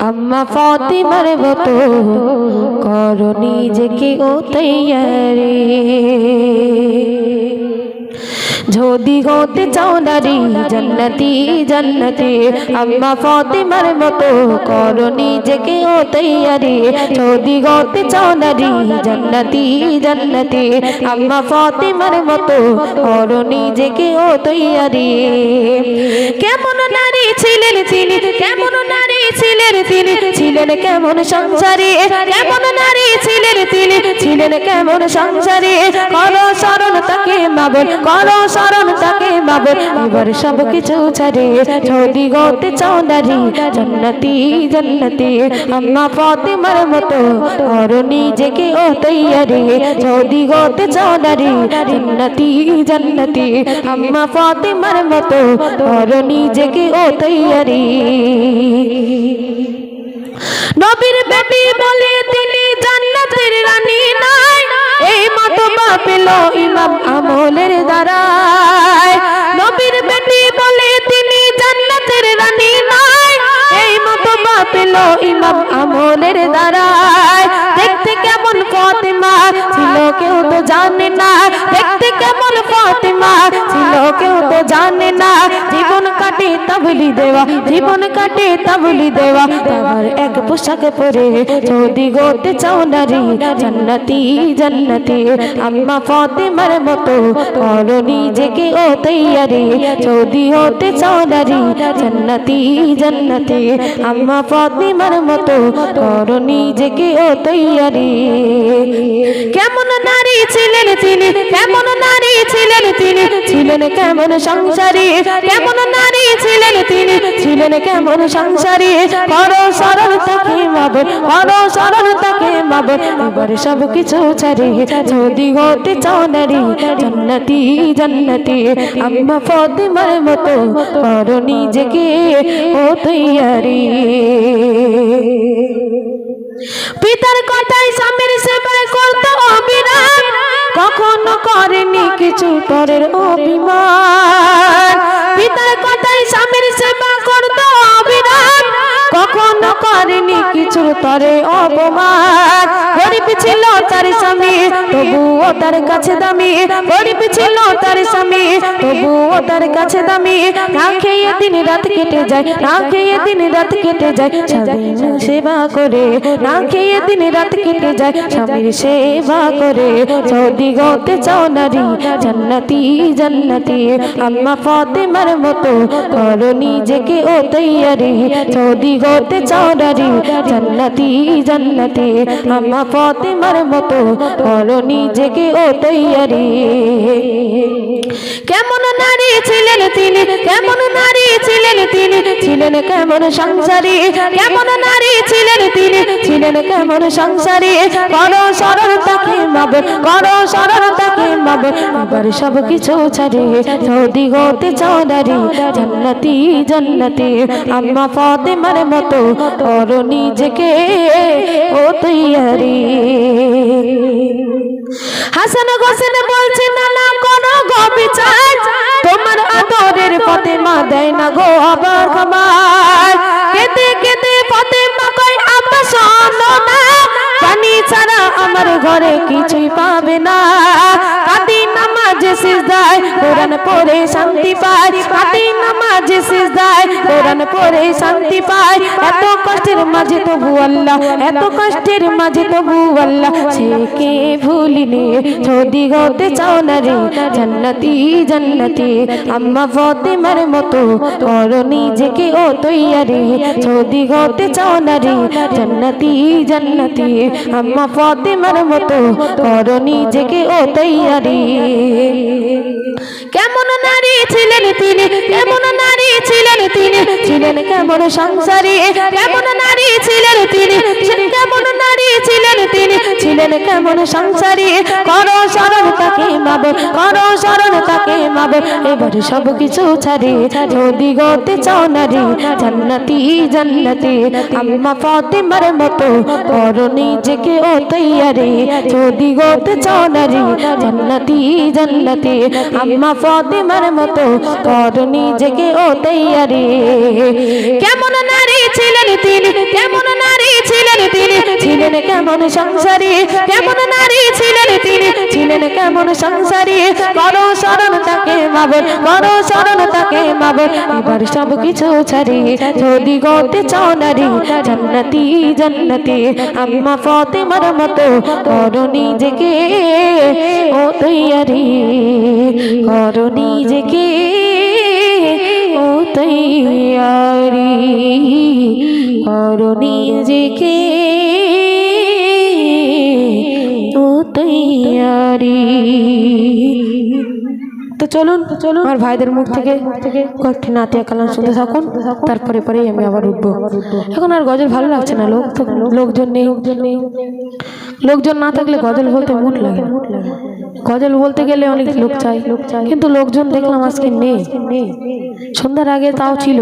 আম্মা ফাতিমার মতো করো নিজেকে ও তৈয়ারি। যদি হতে চাও নারী, জন্নতি জন্নতি। আম্মা ফাতিমার মতো করো নিজেকে ও তৈয়ারি। যদি হতে চাও নারী, জন্নতি জন্নতি। আম্মা ফাতিমার মতো করো নিজেকে ও তৈয়ারি। কেমন নারী ছিলেন তিনি? কেমন নারী ছিলেন তিনি? ছিলেন কেমন সংসারী? কেমন নারী ছিলেন তিনি? ছিলেন কেমন সংসারী? করো স্মরণ তাকে মাবন করো স্মরণ তাকে মাবন এবার সব কিছু ছাড়ে যদি গতে চাও নারী, জন্নতি জন্নতি। আম্মা ফাতিমার মতো করো নিজেকে ও তৈয়ারি যদি গতে চাও নারী, জন্নতি জন্নতি। আম্মা ফাতিমার মতো করো নিজেকে ও তৈয়ারি নবীর বেটি বলে তিনি জান্নাতের ছিল কেউ তো জানে না। দেখতে কেমন ফাতেমা? ছিল কেউ তো জানে না। জীবন কাটে তাবলি দেওয়া, জীবন কাটে তাবলি দেওয়া। তোমার এক পোশাক পরে যদি গোতে চাও নারী, জান্নাতি জান্নাতি। আম্মা ফাতেমার মতো করো নিজেকে ও তৈয়ারি। যদি হতে চাও নারী, জান্নাতি জান্নাতি। আম্মা ফাতেমার মতো করো নিজেকে ও তৈয়ারি। কেমন নারী ছিলেন তিনি? কেমন নারী ছিলেন তিনি? ছিলেন কেমন সংসারী? কেমন নারী ছিলেন তিনি? ছিলেন কেমন সংসারী? করো সরল তাকে মাবে করো সরল তাকে মাবে। এবার সব কিছু ছাড়ি, যদি হতে চাও নারী জান্নাতি জান্নাতি। আম্মা ফাতেমার মতো করো নিজেকে ও তৈয়ারি। পিতার কথাই স্বামীর সেবায় করতো অবিরাম। কখনো করেনি কিছু পরের অভিমান। পিতার কথাই স্বামীর সেবা করতো অবিরাম। কখনো করেনি কিছু তরে অপমান। ছিল তার স্বামী, তবুও তার কাছে দামি। গরিব ছিল তার স্বামী, তবুও তার কাছে দামি। না খেয়ে দিন রাত কেটে যায়, না খেয়ে দিন রাত কেটে যায় সেবা করে। না খেয়ে দিন রাত কেটে যায় স্বামীর সেবা করে। সৌদি গতে চাও নারী, জান্নাতি জান্নাতি। আম্মা ফাতেমার মতো করো নিজেকে ও তৈয়ারি। সৌদি গতে চাও নারী, জান্নাতি জান্নাতি। আম্মা ফাতেমার মতো করো নিজেকে ও তৈয়ারি। কেমন নারী ছিলেন তিনি? কেমন নারী ছিলেন তিনি? ছিলেন কেমন সংসারী? কেমন নারী ছিলেন তিনি? ছিলেন কেমন সংসারী? করো সরল তাকে মাবে করো সরল তাকে মাবে আবার সব কিছু ছাড়ে সৌদি হতে চাও নারী জান্নাতি জান্নাতি। আম্মা ফাতেমার মতো করো নিজেকে ও তৈয়ারি। হাসান হোসেন বলছে না না কোনো তোমার আদরের ফাতেমা দেয় না গো আবার খাবার কেতে কেতে ফাতেমা কই আম্মা শোনো ছাড়া আমার ঘরে কিছুই পাবে না। কাদি নামাজ সিজদায়, কোরআন পড়ে শান্তি পায়। কাদি নামাজ সিজদায়, কোরআন পড়ে শান্তি পায়। এত কষ্টের মাঝে তবু আল্লাহ, এত কষ্টের মাঝে তবু আল্লাহ। কে ভুলিনি যদি হতে চাও রে, জান্নাতি জান্নাতি। আম্মা ফাতেমার মতো করো নিজেকে ও তৈয়ারি। যদি হতে চাও না রে, জান্নাতি জান্নাতি। আম্মা ফাতেমার মতো করো নিজেকে ও তৈয়ারি। কেমন নারী ছিলেন তিনি? কেমন নারী ছিলেন তিনি? ছিলেন কেমন সংসারী? কেমন নারী ছিলেন তিনি? কেমন নারী ছিলেন তিনি? ছিলেন কেমন সংসারী? মাবে করো স্মরণ তাকে মাবে। এবারে সব কিছু ছাড়ি, যদি গতে চাও নারী, জান্নাতি জান্নাতি। আম্মা ফাতেমার মতো করো নিজেকে ও তৈয়ারি। যদি গতে চাও নারী, জান্নাতি জান্নাতি। আম্মা ফাতেমার মতো করো নিজেকে ও তৈয়ারি। কেমন নারী? ছিলেন তিনি, কেমন নারী ছিলেন তিনি? ছিলেন কেমন সংসারী? কেমন নারী ছিলেন তিনি? ছিলেন কেমন সংসারী? করো শরণ তাকে মাবে করো শরণ তাকে মাবে এবার সব কিছু ছাড়ি যদি গতে চাও নারী জান্নাতি জান্নাতি। আম্মা ফাতেমার মতো করো নিজেকে ও তৈয়ারি। করো নিজেকে তৈয়ারি করো নিজেকে। ও তৈয়ারি। তো চলুন চলুন। আমার ভাইদের মুখ থেকে থেকে কয়েকটি নাতিয়া কালাম শুনতে থাকুন। তারপরে পরেই আমি আবার উঠবো। এখন আর গজল ভালো লাগছে না লোক লোকজন নেই। লোকজন না থাকলে গজল বলতে মুড লাগে। গজল বলতে গেলে অনেক লোক চাই কিন্তু লোকজন দেখলাম আজকে নেই সন্ধ্যার আগে তাও ছিল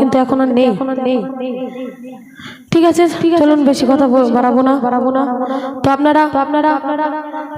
কিন্তু এখন আর নেই। ঠিক আছে চলুন বেশি কথা বাড়াবো না। বাড়াবো না। তো আপনারা আপনারা আপনারা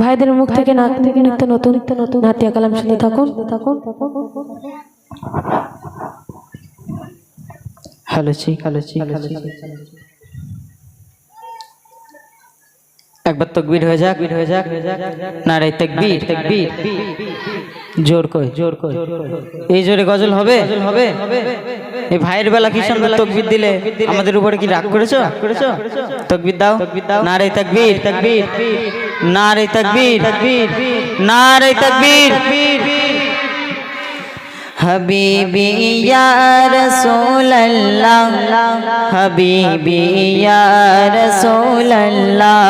ভাইদের মুখ থেকে না থেকে নিত্য নতুন নিত্য নতুন হাতিয়া কালাম শুনে থাকুন। থাকুন। হ্যালো ছি হ্যালো ছি একবার তকবীর হয়ে যাক হয়ে যাক না রে তকবীর তকবীর। জোর কই জোর কই। এই জোরে গজল হবে? হবে এই ভাইয়ের বেলা কি সুন্দর তকবীর দিলে? আমাদের উপরে কি রাগ করেছ? করেছ? তকবীর দাও। না রে তকবীর। তকবীর। না রে তকবীর তকবীর। না রে তকবীর। হাবিবি ইয়া রাসূলুল্লাহ। হাবিবি ইয়া রাসূলুল্লাহ।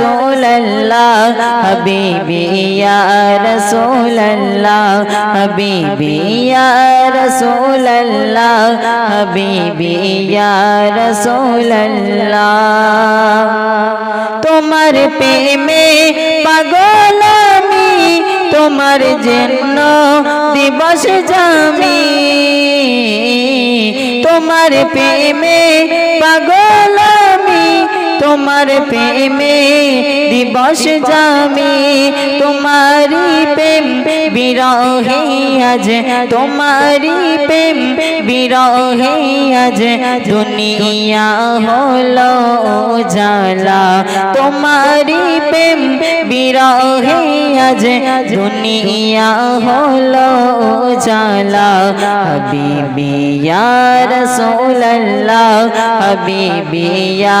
رسول اللہ حبیبی یا رسول اللہ حبیبی یا رسول اللہ حبیبی یا رسول اللہ تمہار پہ میں پاگل আমি তোমার জন্য দিবস জামি তোমার প্রেমে পাগল তোমার প্রেমে দিবস জামি তোমারি প্রেম বিরহে আজ তোমারি প্রেম বিরহে আজ, দুনিয়া হলো জালা তোমারি প্রেম বিরহে আজ, দুনিয়া হলো জালা হাবিবি ইয়া রাসূলুল্লাহ, হাবিবি ইয়া